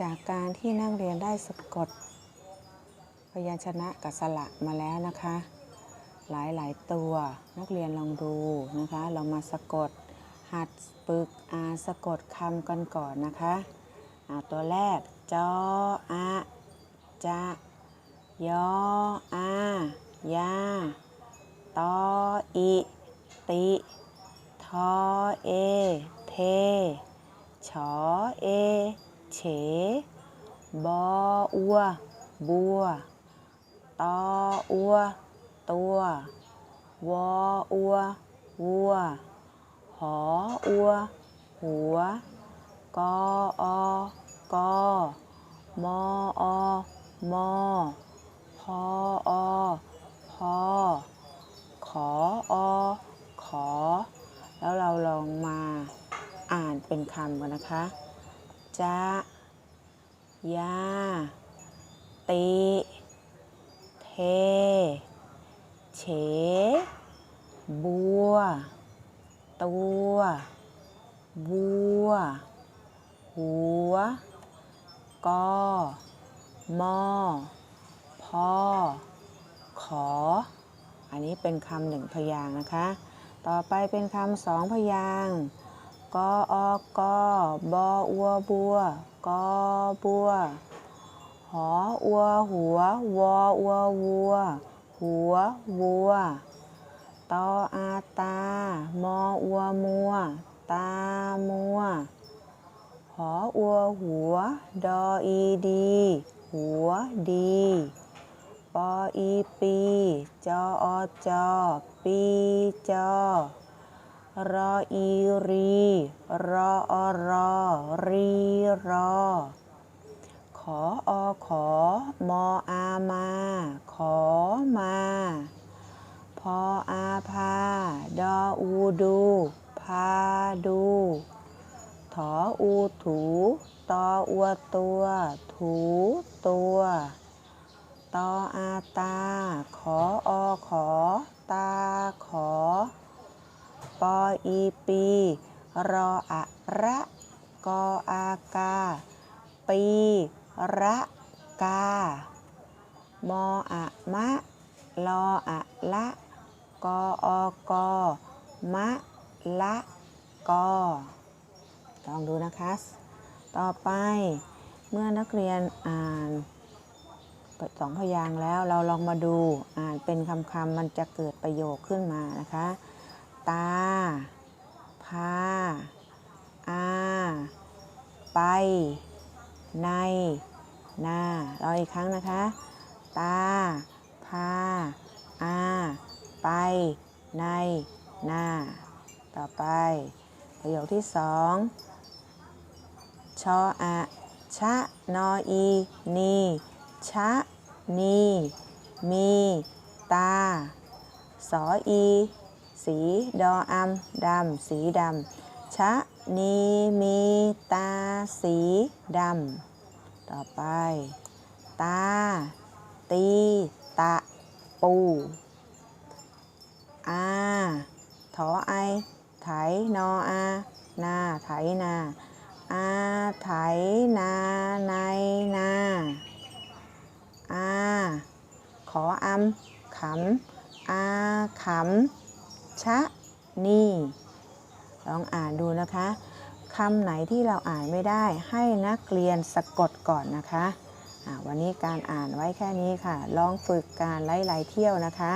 จากการที่นักเรียนได้สะกด พยัญชนะกับสระมาแล้วนะคะ หลายหลายตัวนักเรียนลองดูนะคะ เรามาสะกด หัดปึกอาสะกดคำกันก่อนนะคะเอาตัวแรกจออะจะยออายาตออิติทอเอ เท ชอเอ เฉ บออัว บัว ตออัว ตัว วออัว วัว หออัว หัวกออกอมออมอพออพอขออขอ แล้วเราลองมาอ่านเป็นคำกันนะคะ จะยาติเท เฉ บัว ตัววัว หัว กอมอพอขอ อันนี้เป็นคำหนึ่งพยางค์นะคะ ต่อไปเป็นคำสองพยางค์ กออกอบออัวบัวกอบัว หออัวหัว วออัววัว หัววัวตออาตา มออัวมัว ตามัว หออัวหัว ดออีดี หัวดีปออีปีจออจอปีจอรออีรี รออรอ รีรอ ขออขอ มออามา ขอมา พออาพา ดออูดู พาดู ถออูถู ตออัวตัว ถูตัวตออาตา ขออขอ ตาขอ ปออีปี รออะระกออากา ปีระกามออะมะลออะละกออกอมะละกอลองดูนะคะ ต่อไปเมื่อนักเรียนอ่านสองพยางแล้วเราลองมาดูอ่านเป็นคำคำๆมันจะเกิดประโยคขึ้นมานะคะ ตา พาอาไป ในนาเราอีกครั้งนะคะ ตา พาอาไป ในนาต่อไป ประโยคที่สองชออะชะ นออี นี ชะ นี มี ตา สออี สีดออัมดำ สีดำ ชะนีมีตา สีดำ ต่อไป ตา ตี ตะ ปู อาถอไอ ไถ นออานาไถนา อาไถนาในนา อา ขออำขำอาขำ ชะนี่ลองอ่านดูนะคะคำไหนที่เราอ่านไม่ได้ให้นักเรียนสะกดก่อนนะคะ วันนี้การอ่านไว้แค่นี้ค่ะ ลองฝึกการไล่ๆเที่ยวนะคะ